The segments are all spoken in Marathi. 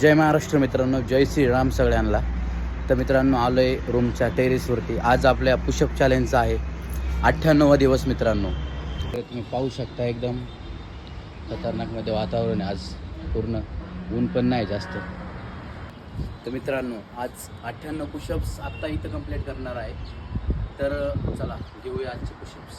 जय महाराष्ट्र मित्रांनो जय श्रीराम सगळ्यांना. तर मित्रांनो आलो आहे रूमच्या टेरेसवरती आज आपल्या पुशअप चॅलेंजचा आहे. अठ्ठ्याण्णव दिवस मित्रांनो. तर तुम्ही पाहू शकता एकदम खतरनाकमध्ये वातावरण आहे आज. पूर्ण ऊन पण नाही जास्त. तर मित्रांनो आज अठ्ठ्याण्णव पुशअप्स आत्ता इथं कंप्लीट करणार आहे. तर चला घेऊया आजचे pushups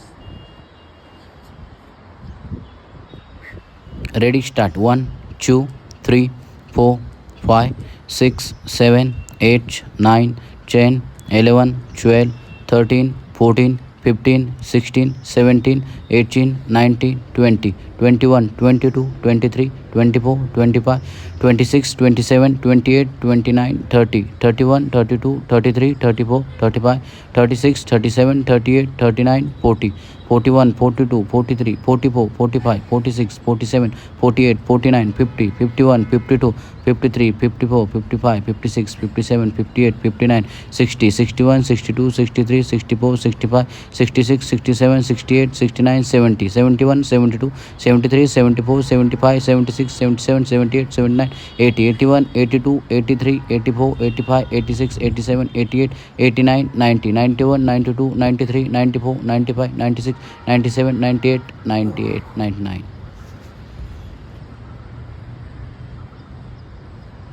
ready start one two three four five, six, seven, eight, nine, ten, eleven, twelve, thirteen, fourteen, fifteen, sixteen, seventeen, eighteen, nineteen, twenty, twenty-one, twenty-two, twenty-three, twenty-four, twenty-five, twenty-six, twenty-seven, twenty-eight, twenty-nine, thirty, thirty-one, thirty-two, thirty-three, thirty-four, thirty-five, thirty-six, thirty-seven, thirty-eight, thirty-nine, forty. 41, 42, 43, 44, 45, 46, 47, 48, 49, 50, 51, 52, 53, 54, 55, 56, 57, 58, 59, 60, 61, 62, 63, 64, 65, 66, 67, 68, 69, 70, 71, 72, 73, 74, 75, 76, 77, 78, 79, 80, 81, 82, 83, 84, 85, 86, 87, 88, 89, 90, 91, 92, 93, 94, 95, 96, ninety seven ninety eight ninety eight ninety nine.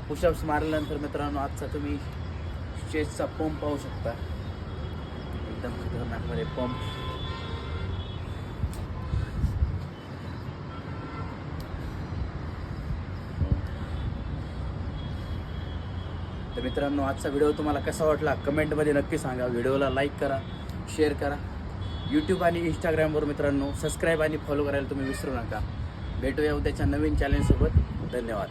Pushups मारल्यानंतर मित्रांनो आजचा तुम्ही चेसचा पंप पाहू शकता. एकदम खतरनाकमध्ये पंप तर मित्रांनो आजचा व्हिडिओ तुम्हाला कसा वाटला? कमेंटमध्ये नक्की सांगा. व्हिडिओला लाईक करा शेअर करा. यूट्यूब आणि इंस्टाग्रामवर मित्रांनो सबस्क्राईब आणि फॉलो करायला तुम्ही विसरू नका. भेटूया उद्याच्या नवीन चॅलेंजसोबत धन्यवाद.